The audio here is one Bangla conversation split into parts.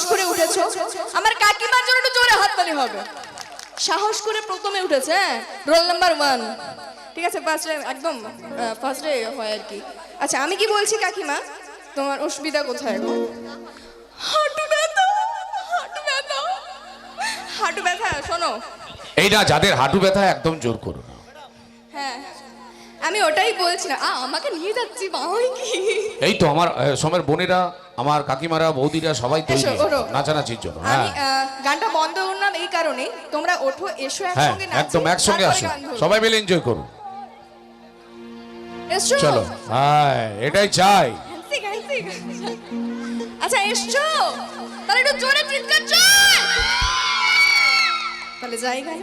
সাহস করে উঠেছো? আমার কাকিমার জন্য একটু জোরে হাততালি হবে। সাহস করে প্রথমে উঠেছে রোল নাম্বার ওয়ান ঠিক আছে ফার্স্টে একদম ফার্স্টে হয় আর কি। আচ্ছা আমি কি বলছি কাকিমা? তোমার অসুবিধা কোথায়? গো হাঁটু ব্যথা হাঁটু ব্যথা। হাঁটু ব্যথা, শোনো। এই না যাদের হাঁটু ব্যথা, একদম জোর করো না। আমি ওটাই বলছি না। আ, আমাকে নিয়ে যাচ্ছি কি? এই তো আমার সমের বোনেরা আমার কাকিমারা বৌদিরা সবাই তৈরি। নাচানাচির জন্য আমি হ্যাঁ। গানটা বন্ধ করলাম এই কারণে। তোমরা ওঠো এসো হ্যাঁ একসঙ্গে নাচি, একদম একসঙ্গে আসো। সবাই মিলে এনজয় করো। চলো হ্যাঁ এটাই চাই। আচ্ছা এসছো? তাহলে একটু জোরে চিৎকার চল তাহলে যাই গান।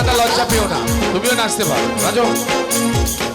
রাতা লজ্জা পেও না। তুমিও নাচতে পারো। রাজো।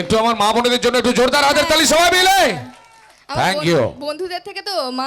একটু আমার মা বোনদের জন্য একটু জোরদার হাতের তালি সবাই মিলে। থ্যাংক ইউ বন্ধুদের থেকে তো